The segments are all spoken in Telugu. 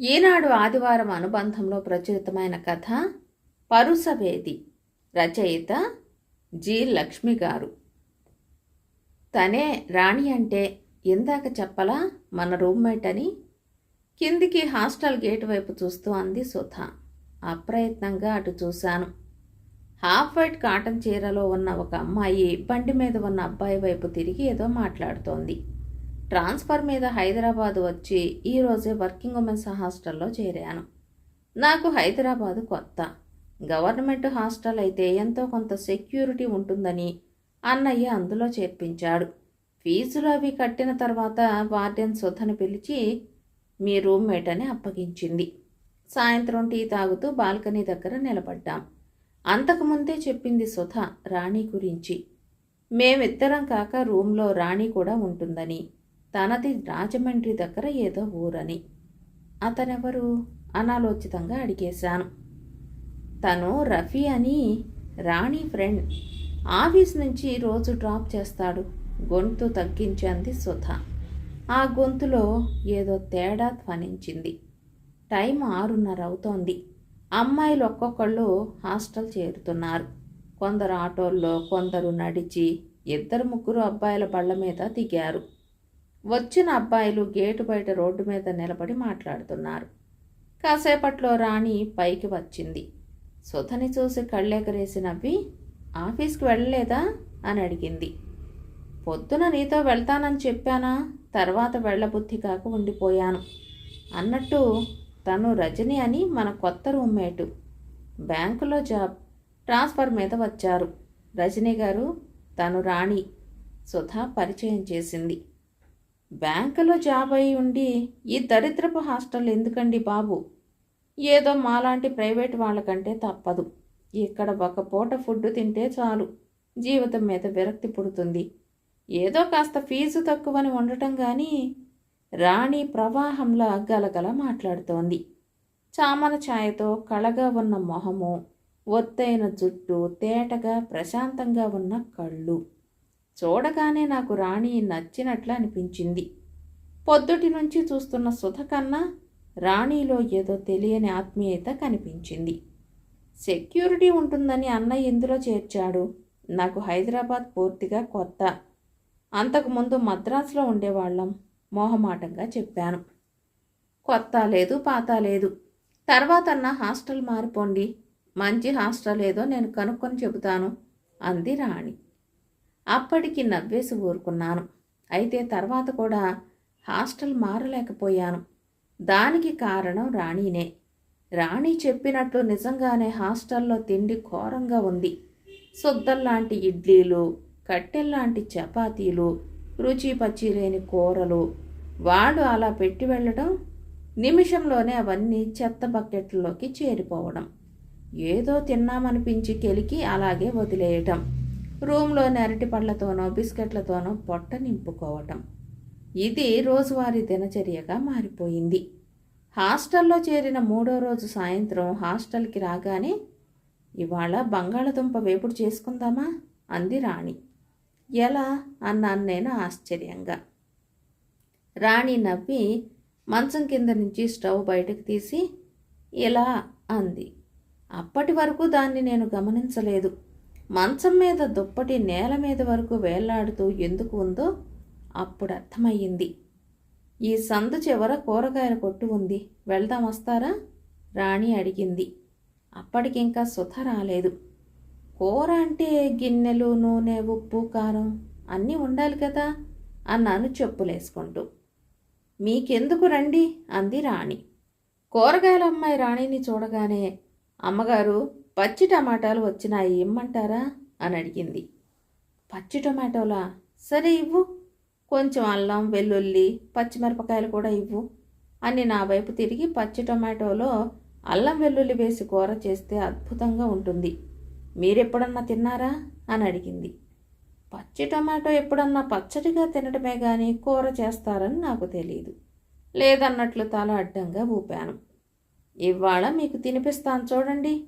ఈనాడు ఆదివారం అనుబంధంలో ప్రచురితమైన కథ పరుసవేది. రచయిత జి. లక్ష్మి గారు. తనే రాణి అంటే ఇందాక చెప్పలా మన రూమ్మేట్ అని? కిందికి హాస్టల్ గేట్ వైపు చూస్తూ అంది సుధ. అప్రయత్నంగా అటు చూశాను. హాఫ్ వైట్ కాటన్ చీరలో ఉన్న ఒక అమ్మాయి బండి మీద ఉన్న అబ్బాయి వైపు తిరిగి ఏదో మాట్లాడుతోంది. ట్రాన్స్ఫర్ మీద హైదరాబాద్ వచ్చి ఈరోజే వర్కింగ్ ఉమెన్స్ హాస్టల్లో చేరాను. నాకు హైదరాబాదు కొత్త. గవర్నమెంట్ హాస్టల్ అయితే ఎంతో కొంత సెక్యూరిటీ ఉంటుందని అన్నయ్య అందులో చేర్పించాడు. ఫీజులు అవి కట్టిన తర్వాత వార్డెన్ సుధని పిలిచి మీ రూమ్మేట్ అని అప్పగించింది. సాయంత్రం టీ తాగుతూ బాల్కనీ దగ్గర నిలబడ్డాం. అంతకుముందే చెప్పింది సుధ రాణి గురించి. మేమిద్దరం కాక రూమ్లో రాణి కూడా ఉంటుందని. తనది రాజమండ్రి దగ్గర ఏదో ఊరని. అతనెవరు? అనాలోచితంగా అడిగేశాను. తను రఫీ అని రాణి ఫ్రెండ్. ఆఫీస్ నుంచి రోజు డ్రాప్ చేస్తాడు. గొంతు తగ్గించింది సుధ. ఆ గొంతులో ఏదో తేడా ధ్వనించింది. టైం ఆరున్నర అవుతోంది. అమ్మాయిలు ఒక్కొక్కళ్ళు హాస్టల్ చేరుతున్నారు. కొందరు ఆటోల్లో కొందరు నడిచి ఇద్దరు ముగ్గురు అబ్బాయిల బళ్ళ మీద దిగారు. వచ్చిన అబ్బాయిలు గేటు బయట రోడ్డు మీద నిలబడి మాట్లాడుతున్నారు. కాసేపట్లో రాణి పైకి వచ్చింది. సుధని చూసి కళ్ళెగరేసి నవ్వి ఆఫీస్కి వెళ్ళలేదా? అని అడిగింది. పొద్దున నీతో వెళ్తానని చెప్పానా? తర్వాత వెళ్ళబుద్ధి కాక ఉండిపోయాను. అన్నట్టు తను రజని అని మన కొత్త రూమ్మేటు. బ్యాంకులో జాబ్. ట్రాన్స్ఫర్ మీద వచ్చారు. రజనీ గారు తను రాణి. సుధా పరిచయం చేసింది. బ్యాంకులో జాబ్ అయి ఉండి ఈ దరిద్రపు హాస్టల్ ఎందుకండి బాబు? ఏదో మాలాంటి ప్రైవేట్ వాళ్ళకంటే తప్పదు. ఇక్కడ ఒక పూట ఫుడ్ తింటే చాలు. జీవితం మీద విరక్తి పుడుతుంది. ఏదో కాస్త ఫీజు తక్కువని ఉండటం కానీ రాణి ప్రవాహంలా గలగల మాట్లాడుతోంది. చామన ఛాయతో కళగా ఉన్న మొహము ఒత్తైన జుట్టు తేటగా ప్రశాంతంగా ఉన్న కళ్ళు. చూడగానే నాకు రాణి నచ్చినట్లు అనిపించింది పొద్దుటి నుంచి చూస్తున్న సుధ కన్నా రాణిలో ఏదో తెలియని ఆత్మీయత కనిపించింది. సెక్యూరిటీ ఉంటుందని అన్నయ్య ఇందులో చేర్చాడు. నాకు హైదరాబాద్ పూర్తిగా కొత్త. అంతకుముందు మద్రాసులో ఉండేవాళ్ళం మోహమాటంగా చెప్పాను. కొత్త లేదు పాత లేదు. తర్వాత అన్న హాస్టల్ మారిపోండి. మంచి హాస్టల్ ఏదో నేను కనుక్కొని చెబుతాను అంది రాణి. అప్పటికి నవ్వేసి ఊరుకున్నాను. అయితే తర్వాత కూడా హాస్టల్ మారలేకపోయాను. దానికి కారణం రాణీనే. రాణి చెప్పినట్లు నిజంగానే హాస్టల్లో తిండి ఘోరంగా ఉంది. సుద్దల్లాంటి ఇడ్లీలు కట్టెల్లాంటి చపాతీలు రుచి పచ్చి లేని కూరలు వాడు అలా పెట్టి వెళ్ళడం నిమిషంలోనే అవన్నీ చెత్త బకెట్లలోకి చేరిపోవడం. ఏదో తిన్నామనిపించి కెలికి అలాగే వదిలేయటం. రూమ్లోని అరటి పళ్ళతోనో బిస్కెట్లతోనో పొట్ట నింపుకోవటం. ఇది రోజువారీ దినచర్యగా మారిపోయింది. హాస్టల్లో చేరిన మూడో రోజు సాయంత్రం హాస్టల్కి రాగానే ఇవాళ బంగాళదుంప వేపుడు చేసుకుందామా? అంది రాణి. ఎలా? అన్నాను నేను ఆశ్చర్యంగా. రాణి నవ్వి మంచం కింద నుంచి స్టవ్ బయటకు తీసి ఇలా అంది. అప్పటి వరకు దాన్ని నేను గమనించలేదు. మంచం మీద దుప్పటి నేల మీద వరకు వేళ్ళాడుతూ ఎందుకు ఉందో అప్పుడు అర్థమయ్యింది. ఈ సందు చివర కూరగాయల కొట్టు ఉంది. వెళ్దాం వస్తారా? రాణి అడిగింది. అప్పటికింకా సుధ రాలేదు. కూర అంటే గిన్నెలు నూనె ఉప్పు కారం అన్నీ ఉండాలి కదా అన్నాను చెప్పులేసుకుంటూ. మీకెందుకు రండి? అంది రాణి. కూరగాయల అమ్మాయి రాణిని చూడగానే అమ్మగారు పచ్చి టమాటాలు వచ్చినాయి ఇమ్మంటారా? అని అడిగింది. పచ్చి టమాటోలా? సరే ఇవ్వు. కొంచెం అల్లం వెల్లుల్లి పచ్చిమిరపకాయలు కూడా ఇవ్వు. అని నా వైపు తిరిగి పచ్చి టమాటోలో అల్లం వెల్లుల్లి వేసి కూర చేస్తే అద్భుతంగా ఉంటుంది. మీరెప్పుడన్నా తిన్నారా? అని అడిగింది. పచ్చి టమాటో ఎప్పుడన్నా పచ్చడిగా తినడమే కానీ కూర చేస్తారని నాకు తెలియదు లేదన్నట్లు తల అడ్డంగా ఊపాను. ఇవాళ మీకు తినిపిస్తాను చూడండి.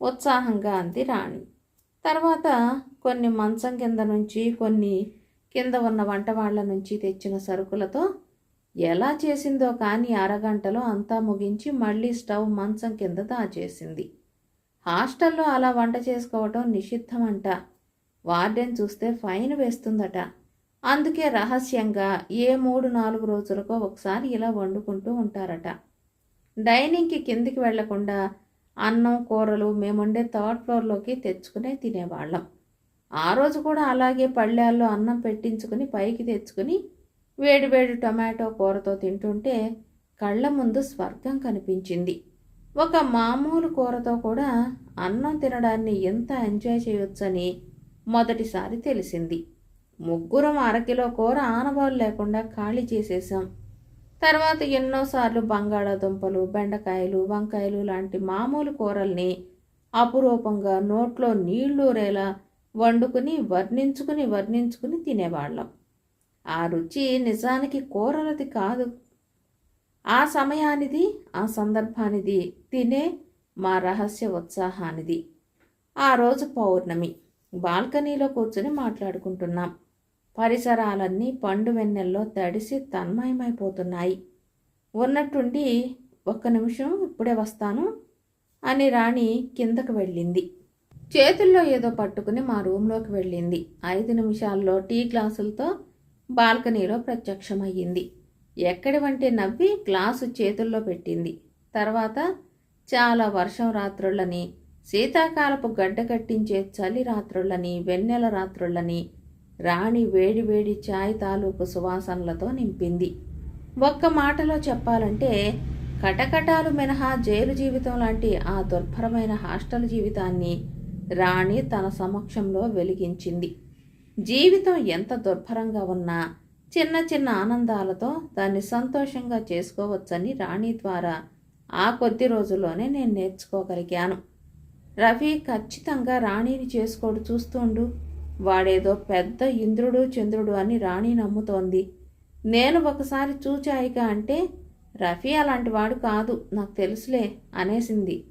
ఉత్సాహంగా అంది రాణి. తర్వాత కొన్ని మంచం కింద నుంచి కొన్ని కింద ఉన్న వంటవాళ్ళ నుంచి తెచ్చిన సరుకులతో ఎలా చేసిందో కానీ అరగంటలో అంతా ముగించి మళ్ళీ స్టవ్ మంచం కింద దాచేసింది. హాస్టల్లో అలా వంట చేసుకోవటం నిషిద్ధమంట. వార్డెన్ చూస్తే ఫైన్ వేస్తుందట. అందుకే రహస్యంగా ఏ మూడు నాలుగు రోజులకో ఒకసారి ఇలా వండుకుంటూ ఉంటారట. డైనింగ్కి కిందికి వెళ్ళకుండా అన్నం కూరలు మేముండే థర్డ్ ఫ్లోర్లోకి తెచ్చుకునే తినేవాళ్ళం. ఆ రోజు కూడా అలాగే పళ్ళాల్లో అన్నం పెట్టించుకుని పైకి తెచ్చుకుని వేడివేడి టొమాటో కూరతో తింటుంటే కళ్ళ ముందు స్వర్గం కనిపించింది. ఒక మామూలు కూరతో కూడా అన్నం తినడాన్ని ఎంత ఎంజాయ్ చేయొచ్చని మొదటిసారి తెలిసింది. ముగ్గురం అరకిలో కూర ఆనవాళ్ళు లేకుండా ఖాళీ చేసేసాం తర్వాత ఎన్నోసార్లు బంగాళాదుంపలు బెండకాయలు వంకాయలు లాంటి మామూలు కూరల్ని అపురూపంగా నోట్లో నీళ్ళూరేలా వండుకుని వర్ణించుకుని వర్ణించుకుని తినేవాళ్ళం. ఆ రుచి నిజానికి కూరలది కాదు. ఆ సమయానిది ఆ సందర్భానిది తినే మా రహస్య ఉత్సాహానిది. ఆ రోజు పౌర్ణమి. బాల్కనీలో కూర్చొని మాట్లాడుకుంటున్నాం. పరిసరాలన్నీ పండు వెన్నెల్లో తడిసి తన్మయమైపోతున్నాయి. ఉన్నట్టుండి ఒక్క నిమిషం ఇప్పుడే వస్తాను అని రాణి కిందకు వెళ్ళింది. చేతుల్లో ఏదో పట్టుకుని మా రూంలోకి వెళ్ళింది. ఐదు నిమిషాల్లో టీ గ్లాసులతో బాల్కనీలో ప్రత్యక్షమయ్యింది. ఎక్కడి వంటి నవ్వి గ్లాసు చేతుల్లో పెట్టింది. తర్వాత చాలా వర్షం రాత్రుళ్ళని శీతాకాలపు గడ్డ కట్టించే చలి రాత్రుళ్ళని వెన్నెల రాత్రుళ్ళని రాణి వేడి వేడి ఛాయ్ తాలూకు సువాసనలతో నింపింది. ఒక్క మాటలో చెప్పాలంటే కటకటాలు మినహా జైలు జీవితం లాంటి ఆ దుర్భరమైన హాస్టల్ జీవితాన్ని రాణి తన సమక్షంలో వెలిగించింది. జీవితం ఎంత దుర్భరంగా ఉన్నా చిన్న చిన్న ఆనందాలతో దాన్ని సంతోషంగా చేసుకోవచ్చని రాణి ద్వారా ఆ కొద్ది రోజుల్లోనే నేను నేర్చుకోగలిగాను. రవి ఖచ్చితంగా రాణిని చేసుకోడు చూస్తుండు వాడేదో పెద్ద ఇంద్రుడు చంద్రుడు అని రాణి నమ్ముతోంది. నేను ఒకసారి చూచాయిక అంటే రఫీ అలాంటి వాడు కాదు నాకు తెలుసులే అనేసింది.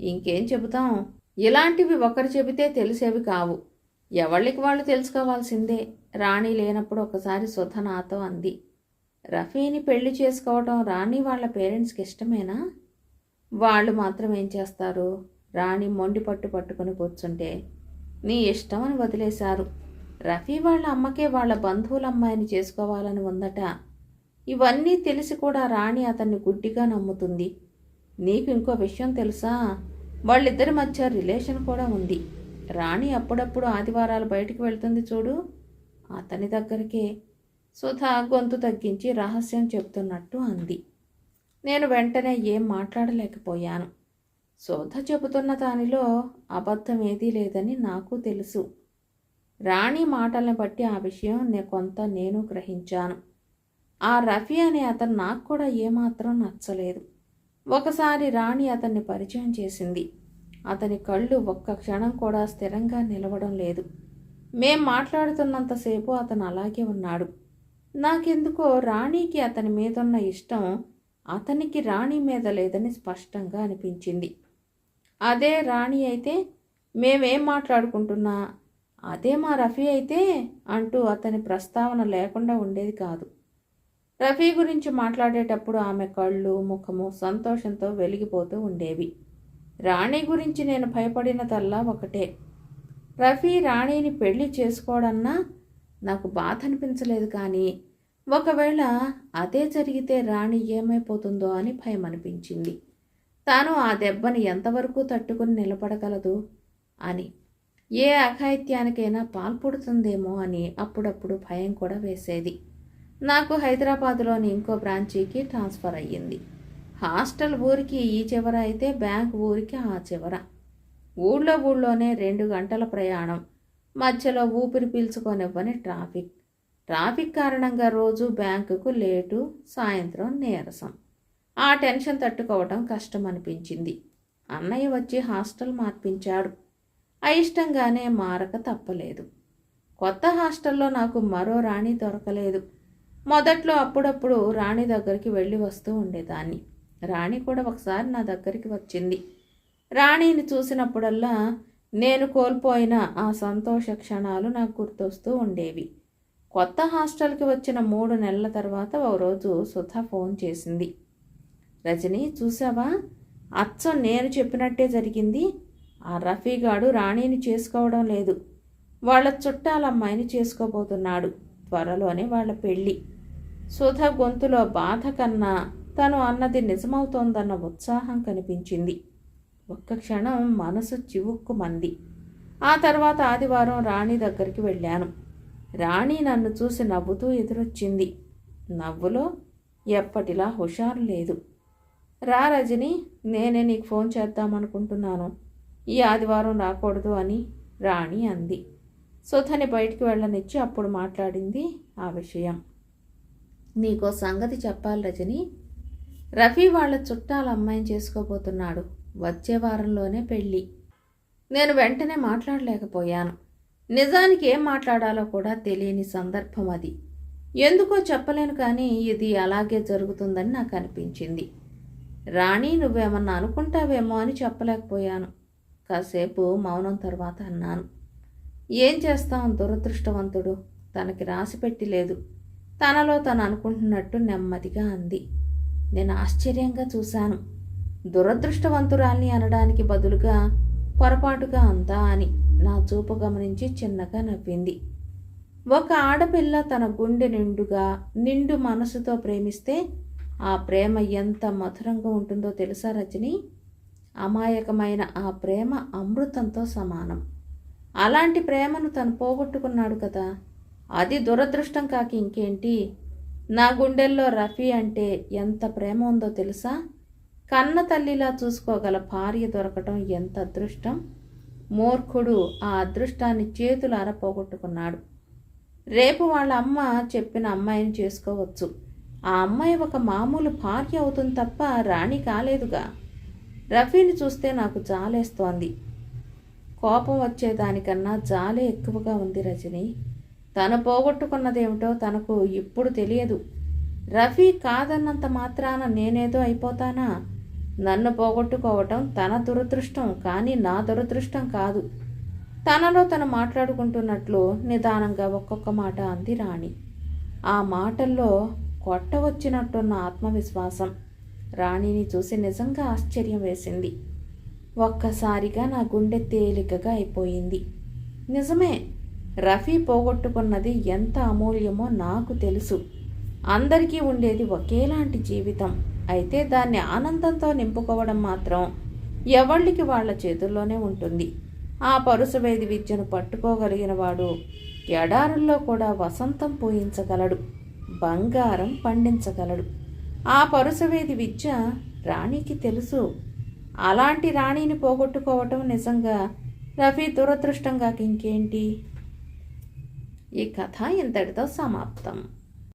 ఇంకేం చెబుతాం? ఇలాంటివి ఒకరు చెబితే తెలిసేవి కావు. ఎవళ్ళకి వాళ్ళు తెలుసుకోవాల్సిందే. రాణి లేనప్పుడు ఒకసారి సుధ నాతో అంది. రఫీని పెళ్ళి చేసుకోవటం రాణి వాళ్ళ పేరెంట్స్కి ఇష్టమేనా? వాళ్ళు మాత్రం ఏం చేస్తారు? రాణి మొండి పట్టు పట్టుకుని కూర్చుంటే నీ ఇష్టం అని వదిలేశారు. రఫీ వాళ్ళ అమ్మకే వాళ్ళ బంధువుల అమ్మాయిని చేసుకోవాలని ఉందట. ఇవన్నీ తెలిసి కూడా రాణి అతన్ని గుడ్డిగా నమ్ముతుంది. నీకు ఇంకో విషయం తెలుసా? వాళ్ళిద్దరి మధ్య రిలేషన్ కూడా ఉంది. రాణి అప్పుడప్పుడు ఆదివారాలు బయటికి వెళ్తుంది చూడు. అతని దగ్గరికే సుధా గొంతు తగ్గించి రహస్యం చెప్తున్నట్టు అంది. నేను వెంటనే ఏం మాట్లాడలేకపోయాను. శోధ చెబుతున్న దానిలో అబద్ధం ఏదీ లేదని నాకు తెలుసు. రాణి మాటలను బట్టి ఆ విషయం నే కొంత నేను గ్రహించాను. ఆ రఫీ అనే అతను నాకు కూడా ఏమాత్రం నచ్చలేదు. ఒకసారి రాణి అతన్ని పరిచయం చేసింది. అతని కళ్ళు ఒక్క క్షణం కూడా స్థిరంగా నిలవడం లేదు. మేం మాట్లాడుతున్నంతసేపు అతను అలాగే ఉన్నాడు. నాకెందుకో రాణికి అతని మీదున్న ఇష్టం అతనికి రాణి మీద లేదని స్పష్టంగా అనిపించింది. అదే రాణి అయితే మేమేం మాట్లాడుకుంటున్నా? అదే మా రఫీ అయితే? అంటూ అతని ప్రస్తావన లేకుండా ఉండేది కాదు. రఫీ గురించి మాట్లాడేటప్పుడు ఆమె కళ్ళు ముఖము సంతోషంతో వెలిగిపోతూ ఉండేవి. రాణి గురించి నేను భయపడినదల్లా ఒకటే. రఫీ రాణిని పెళ్ళి చేసుకోవడన్నా నాకు బాధ అనిపించలేదు కానీ ఒకవేళ అదే జరిగితే రాణి ఏమైపోతుందో అని భయం అనిపించింది తాను ఆ దెబ్బని ఎంతవరకు తట్టుకుని నిలబడగలదు? అని. ఏ అఘాయిత్యానికైనా పాల్పడుతుందేమో అని అప్పుడప్పుడు భయం కూడా వేసేది. నాకు హైదరాబాదులోని ఇంకో బ్రాంచీకి ట్రాన్స్ఫర్ అయ్యింది. హాస్టల్ ఊరికి ఈ చివర అయితే బ్యాంక్ ఊరికి ఆ చివర. ఊళ్ళో ఊళ్ళోనే రెండు గంటల ప్రయాణం. మధ్యలో ఊపిరి పీల్చుకొనివ్వని ట్రాఫిక్. ట్రాఫిక్ కారణంగా రోజు బ్యాంకుకు లేటు సాయంత్రం నీరసం. ఆ టెన్షన్ తట్టుకోవటం కష్టం అనిపించింది అన్నయ్య వచ్చి హాస్టల్ మార్పించాడు. అయిష్టంగానే మారక తప్పలేదు. కొత్త హాస్టల్లో నాకు మరో రాణి దొరకలేదు. మొదట్లో అప్పుడప్పుడు రాణి దగ్గరికి వెళ్ళి వస్తూ ఉండేదాన్ని. రాణి కూడా ఒకసారి నా దగ్గరికి వచ్చింది. రాణిని చూసినప్పుడల్లా నేను కోల్పోయిన ఆ సంతోష క్షణాలు నాకు గుర్తొస్తూ ఉండేవి. కొత్త హాస్టల్కి వచ్చిన మూడు నెలల తర్వాత ఓ రోజు సుధా ఫోన్ చేసింది. రజని చూసావా అచ్చం నేను చెప్పినట్టే జరిగింది. ఆ రఫీగాడు రాణిని చేసుకోవడం లేదు. వాళ్ళ చుట్టాలమ్మాయిని చేసుకోబోతున్నాడు త్వరలోనే వాళ్ళ పెళ్ళి. సుధ గొంతులో బాధ కన్నా తను అన్నది నిజమవుతోందన్న ఉత్సాహం కనిపించింది. ఒక్క క్షణం మనసు చివుక్కుమంది. ఆ తర్వాత ఆదివారం రాణి దగ్గరికి వెళ్ళాను. రాణి నన్ను చూసి నవ్వుతూ ఎదురొచ్చింది. నవ్వులో ఎప్పటిలా హుషారు లేదు. రా రజని నేనే నీకు ఫోన్ చేద్దామనుకుంటున్నాను ఈ ఆదివారం రాకూడదు అని రాణి అంది. సుధని బయటికి వెళ్ళనిచ్చి అప్పుడు మాట్లాడింది ఆ విషయం. నీకో సంగతి చెప్పాలి రజని. రఫీ వాళ్ళ చుట్టాల అమ్మాయిని చేసుకోబోతున్నాడు. వచ్చే వారంలోనే పెళ్ళి. నేను వెంటనే మాట్లాడలేకపోయాను. నిజానికి ఏం మాట్లాడాలో కూడా తెలియని సందర్భం అది. ఎందుకో చెప్పలేను కానీ ఇది అలాగే జరుగుతుందని నాకు అనిపించింది. రాణి నువ్వేమన్నా అనుకుంటావేమో అని చెప్పలేకపోయాను. కాసేపు మౌనం తర్వాత అన్నాను. ఏం చేస్తాం దురదృష్టవంతుడు? తనకి రాసి పెట్టి లేదు. తనలో తను అనుకుంటున్నట్టు నెమ్మదిగా అంది. నేను ఆశ్చర్యంగా చూశాను. దురదృష్టవంతురాల్ని అనడానికి బదులుగా పొరపాటుగా అందా అని నా చూపు గమనించి చిన్నగా నవ్వింది. ఒక ఆడపిల్ల తన గుండె నిండుగా నిండు మనసుతో ప్రేమిస్తే ఆ ప్రేమ ఎంత మధురంగా ఉంటుందో తెలుసా రజని? అమాయకమైన ఆ ప్రేమ అమృతంతో సమానం. అలాంటి ప్రేమను తను పోగొట్టుకున్నాడు కదా. అది దురదృష్టం కాక ఇంకేంటి? నా గుండెల్లో రఫీ అంటే ఎంత ప్రేమ ఉందో తెలుసా? కన్న తల్లిలా చూసుకోగల భార్య దొరకటం ఎంత అదృష్టం? మూర్ఖుడు ఆ అదృష్టాన్ని చేతులార పోగొట్టుకున్నాడు. రేపు వాళ్ళ అమ్మ చెప్పిన అమ్మాయిని చేసుకోవచ్చు. ఆ అమ్మాయి ఒక మామూలు భార్య అవుతుంది తప్ప రాణి కాలేదుగా. రఫీని చూస్తే నాకు జాలేస్తోంది. కోపం వచ్చేదానికన్నా జాలే ఎక్కువగా ఉంది రజని. తను పోగొట్టుకున్నదేమిటో తనకు ఇప్పుడు తెలియదు. రఫీ కాదన్నంత మాత్రాన నేనేదో అయిపోతానా? నన్ను పోగొట్టుకోవటం తన దురదృష్టం కానీ నా దురదృష్టం కాదు. తనలో తను మాట్లాడుకుంటున్నట్లు నిదానంగా ఒక్కొక్క మాట అంది రాణి. ఆ మాటల్లో కొట్టవచ్చినట్టున్న ఆత్మవిశ్వాసం రాణిని చూసి నిజంగా ఆశ్చర్యం వేసింది. ఒక్కసారిగా నా గుండె తేలికగా అయిపోయింది. నిజమే రఫీ పోగొట్టుకున్నది ఎంత అమూల్యమో నాకు తెలుసు. అందరికీ ఉండేది ఒకేలాంటి జీవితం. అయితే దాన్ని ఆనందంతో నింపుకోవడం మాత్రం ఎవళ్ళకి వాళ్ళ చేతుల్లోనే ఉంటుంది. ఆ పరుసవేది విద్యను పట్టుకోగలిగిన వాడు ఎడారుల్లో కూడా వసంతం పూయించగలడు. బంగారం పండించగలడు. ఆ పరుసవేది విద్య రాణికి తెలుసు. అలాంటి రాణిని పోగొట్టుకోవటం నిజంగా రఫీ దురదృష్టంగా ఇంకేంటి ఈ కథ ఇంతటితో సమాప్తం.